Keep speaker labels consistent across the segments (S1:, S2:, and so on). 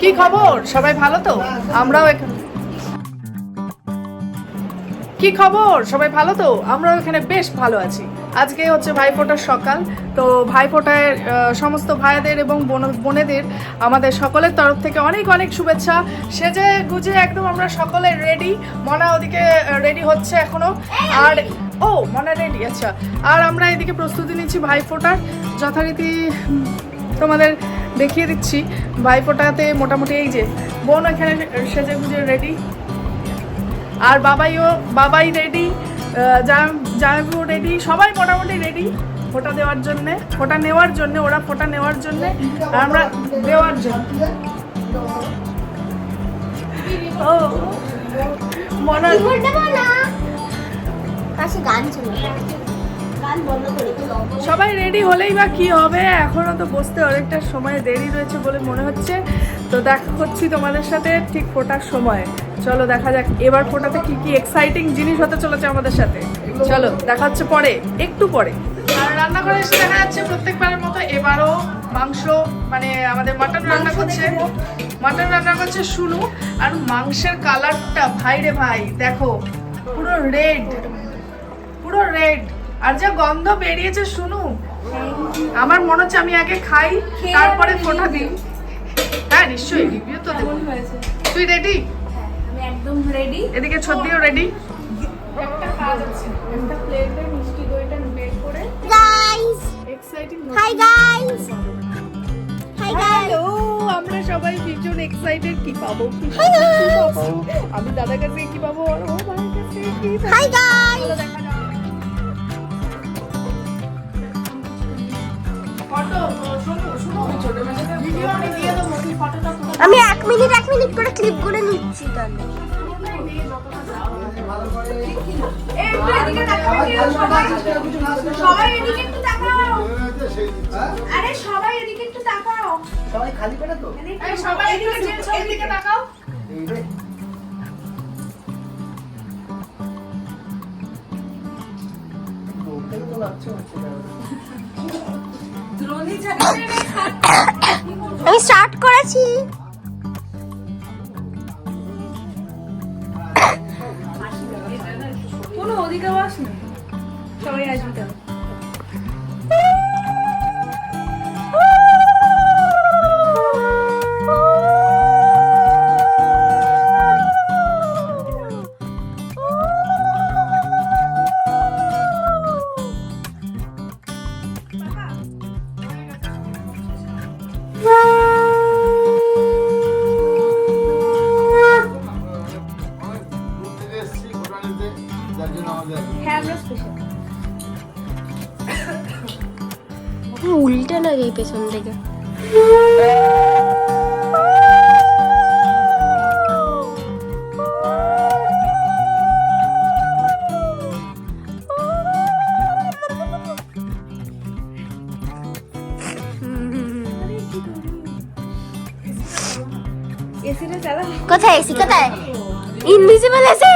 S1: কি খবর? সবাই ভালো তো? আমরাও এখানে কি খবর? সবাই ভালো তো? আমরাও এখানে বেশ ভালো আছি। আজকে হচ্ছে ভাইফোঁটার সকাল। তো ভাইফোঁটায় সমস্ত ভাইদের এবং বোন- বোনেদের আমাদের সকলের তরফ থেকে অনেক অনেক শুভেচ্ছা। সেজে গুজে একদম আমরা সকলে রেডি মনা ওদিকে রেডি হচ্ছে এখনও। আর, ও, মনা রেডি আচ্ছা। আর আমরা এদিকে প্রস্তুতি নিচ্ছি ভাইফোঁটার। যথারীতি তোমাদের দেখিয়ে দিচ্ছি। ভাইফোঁটাতে মোটামুটি এই যে, বোন এখানে সেজে গুজে রেডি আর বাবাইও, বাবাই রেডি জামাইবু রেডি সবাই মোটামুটি রেডি ফোটা দেওয়ার জন্যে, ফোটা নেওয়ার জন্য, ওরা ফোটা নেওয়ার জন্যে, আমরা দেওয়ার জন্য। ও, মনে
S2: গান
S1: সবাই রেডি হলেই বা কি হবে? এখনও তো বসতে অনেকটা সময় দেরি রয়েছে বলে মনে হচ্ছে। তো দেখা করছি তোমাদের সাথে ঠিক ফোটার সময়। চলো দেখা যাক এবার ফোটাতে কি কি এক্সাইটিং জিনিস হতে চলেছে আমাদের সাথে। চলো দেখা হচ্ছে পরে একটু পরে। আর রান্না করে এসে দেখা যাচ্ছে প্রত্যেকবারের মতো এবারও মাংস মানে আমাদের মাটন রান্না করছে। মাটন রান্না করছে শুনু আর মাংসের কালারটা ভাই রে ভাই দেখো পুরো রেড পুরো রেড আর যা গন্ধ বেরিয়েছে শুনু। আমার মনে হচ্ছে আমি আগে খাই তারপরে ফোটা দিই হ্যাঁ নিশ্চয়ই রিভিউ তো দেবো। তুই রেডি
S2: আমি একদম রেডি
S1: এদিকে ছদ্দিও রেডি একটা কাজ আছে একটা প্লেটে মিষ্টি দইটা বের করে
S2: guys
S1: exciting
S2: hi guys hi guys
S1: আমরা সবাই ভীষণ এক্সাইটেড কি পাবো? আমি দাদার কাছে কি পাবো? আর ও ভাইয়ের কাছে কি
S2: হাই গাইস
S1: আমি
S2: এক মিনিট এক মিনিট করে ক্লিপ করে নিচ্ছি তাহলে।
S3: সবাই এদিকে একটু তাকাও। আরে সবাই এদিকে একটু তাকাও
S4: সবাই খালি পেটে তো
S1: সবাই এদিকে। তাকাও।
S4: লাগছে।
S2: আমি স্টার্ট করেছি। উল্টে লাগে এই পেছন থেকে
S3: এসিটা চালা
S2: কোথায় এসি কোথায় ইনভিজিবল এসি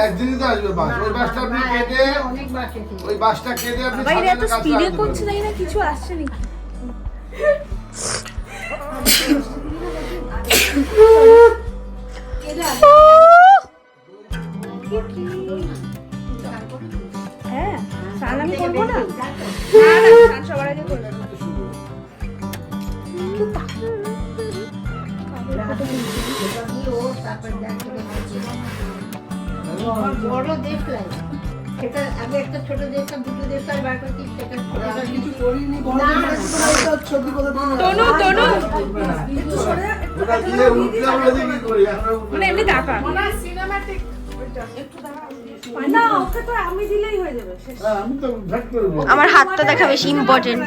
S5: একদিনই তো আসবে বাস ওই বাসটা আপনি কেটে ওই বাসটা কেটে আপনি
S3: বাইরে এত স্পিডে। করছে না কিছু আসছে নাকি ওকে তো আমি দিলেই হয়ে যাবে শেষ
S5: হ্যাঁ, আমি তো ভ্যাট করব
S2: আমার হাতটা দেখা বেশি ইম্পর্টেন্ট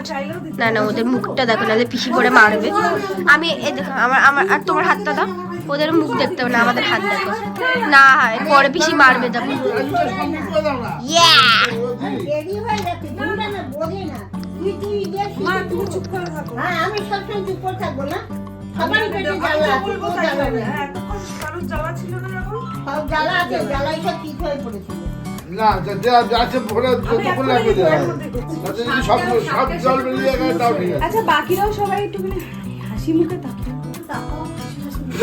S2: না না ওদের মুখটা দেখো নাহলে পিসি করে মারবে আমি আমার আমার আর তোমার হাতটা দাও ওদের মুখ দেখতে হবে না আমাদের হাত দেখো না পরে পিসি মারবে দেখো ইয়া
S6: দেরি হয়ে যাচ্ছে বুঝলে না বোঝে না তুই তুই দেখ
S3: মা তুমি চুপ করে থাকো
S6: হ্যাঁ আমি সবসময় চুপ করে থাকব না সবার পেটে জ্বালা আছে
S3: বলব
S6: তোর
S3: তাই
S6: জ্বালা
S3: হবে।
S6: নেই।
S3: হ্যাঁ, এতক্ষণ কারোর জ্বালা ছিল না যখন
S6: সব জ্বালা আছে জ্বালাই সব ঠিক হয়ে পড়েছিল
S5: না যা- যা- যা আছে ভরে যতক্ষণ লাগবে দেওয়া হবে। তাতে যদি সব সব জল বেরিয়ে গেলে তাও ঠিক আছে
S3: আচ্ছা বাকিরাও সবাই একটুখানি হাসি মুখে তাকিয়ে.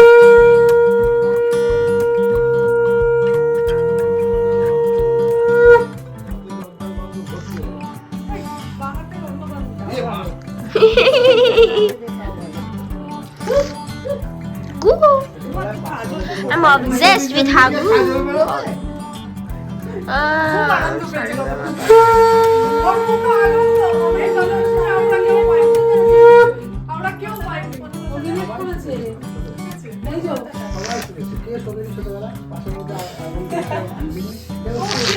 S2: I'm obsessed with Hagu. Uh,
S1: ওর কত আনন্দ, ও ভেতরে আছে, আমরা কেউ পাইনি।
S4: ছোটবেলায়? পাশের মধ্যে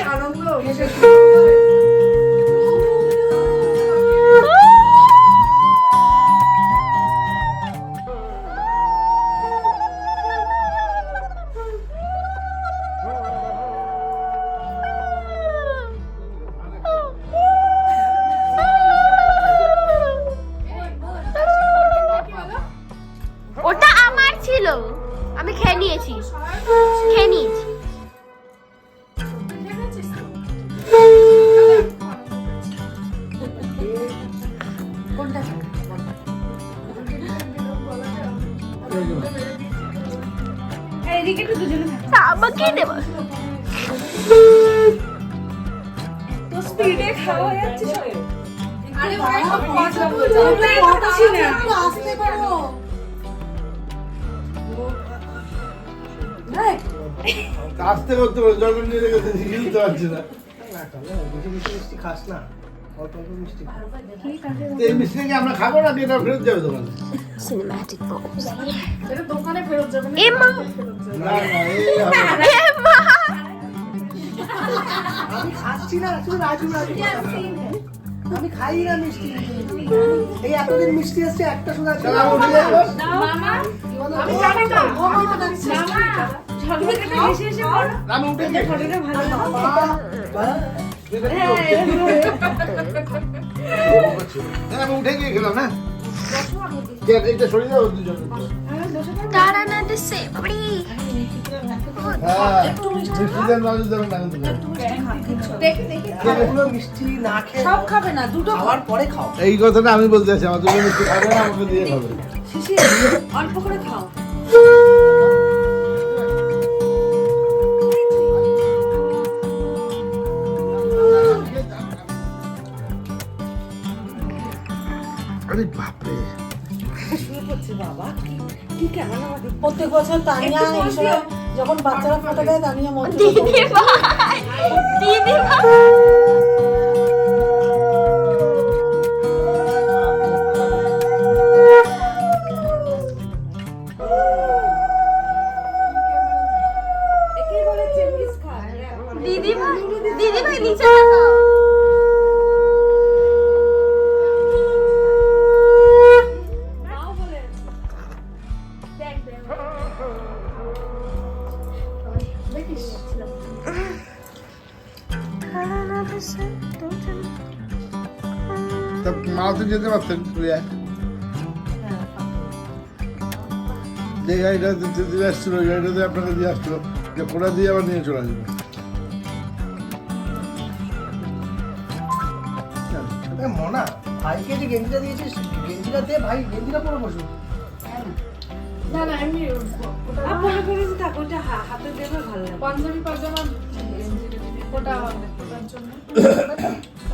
S1: আনন্দ।
S2: আমাকে দেবো?
S3: তো স্পিডে খাওয়া যাচ্ছে
S1: আরে কথা বলছে।
S3: না।
S6: আসতে পারো।
S5: আস্তে করতে পারে জল নিয়ে না।
S4: মিষ্টি খাস না। অল্প অল্প মিষ্টি খা।
S5: তো এই মিষ্টি কি আমরা খাব না এটা ফেরত যাবে দোকানে?
S2: সিনেম্যাটিক বক্স
S1: এটা দোকানে ফেরত যাবে না,
S2: এমা।
S5: না না এই
S4: আমি খাচ্ছি না শুধু রাজু রাজু। আমি খাই না মিষ্টি। এই এতদিন মিষ্টি এসছে একটা শুধু আছে।
S3: মামা।
S1: আমি জানি না, ও
S5: উঠে গেছি।
S3: ভালো।
S5: হ্যাঁ, এই কথাটা আমি বলতে চাচ্ছি আমার দুজন মিষ্টি খাবে না আমাকে দিয়ে খাবে।
S3: অল্প করে খাও।
S5: আরে বাপরে।
S3: বাবা। কি কি কেমন
S6: প্রত্যেক বছর তানিয়া যখন বাচ্চারা ফটো দেয় তানিয়া
S2: দিদি ভাই। দিদি ভাই। দিদি দিদি নিচে
S5: তা মা তো যেতে পারতেন প্রিয়া যে গাড়িটা দিতে দিয়ে আসছিল ওই গাড়িটাতে আপনাকে দিয়ে আসছিল যে কোটা দিয়ে আবার নিয়ে চলে আসবে
S4: মনা ভাইকে যে গেঞ্জিটা দিয়েছিস গেঞ্জিটা দে ভাই গেঞ্জিটা পরে বসু।
S1: না না এমনি
S3: আর মনে করিস থাক ওটা হাতে দেবে ভালো
S1: পাঞ্জাবি পাজামা ওটা ওটার জন্য।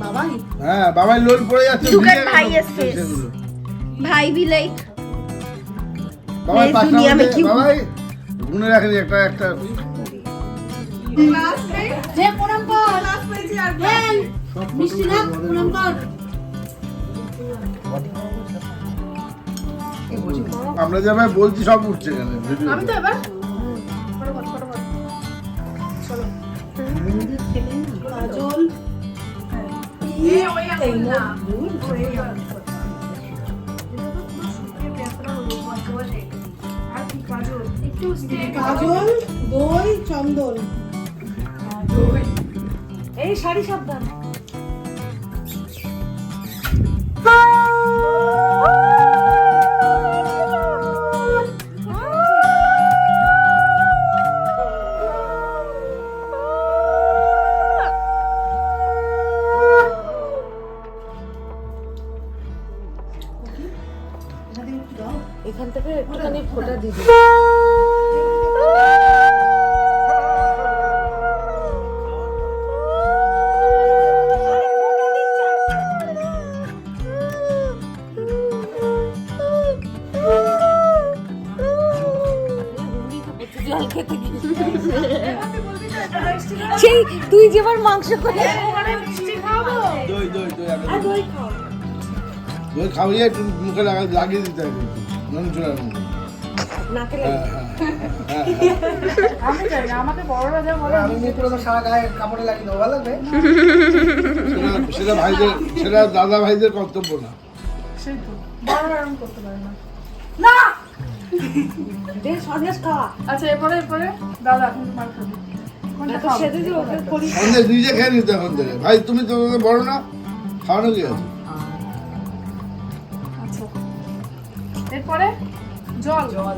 S1: বাবাই?
S5: হ্যাঁ বাবাই পড়ে যাচ্ছে।
S2: ভাই বি লাইক
S5: বাবাই
S2: দুনিয়া মে
S5: মধ্যে- বাবাই গুনে রাখেনি একটা একটা
S6: যে প্রণাম কর। মিষ্টি না প্রণাম কর।
S5: আমরা যাবে বলছি সব উঠছে
S1: আমি তো এবার
S6: কাজল
S4: দই চন্দন।
S3: এই শাড়ি সাবধান। থেকে একটুখানি ফোটা দিবি সেই তুই যেবার মাংস করে
S5: দই দই দই দই।
S3: দই খাও
S5: দই খাওয়াইয়ে একটু মুখে লাগিয়ে দিতে হবে। নুন চুলার মধ্যে
S3: নাকে
S1: আমি জানি না আমাকে বড়রা যা বলে
S4: আমি মুখ পুরো সারা গায়ে কাপড়ে লাগিয়ে দেবো ভালো লাগবে?
S5: সেটা ভাইদের সেটা দাদা ভাইদের কর্তব্য না।
S1: সেই তো বড়রা করতে পারে না।
S3: দে সন্দেশ খাওয়া
S1: আচ্ছা এরপরে এরপরে? দাদা এখন মার খাবি।
S5: সন্দেশ নিজে খেয়ে নিতে এখন ভাই তুমি তো বড় না? খাওয়ানো কি আছে
S1: এরপরে জল। জল।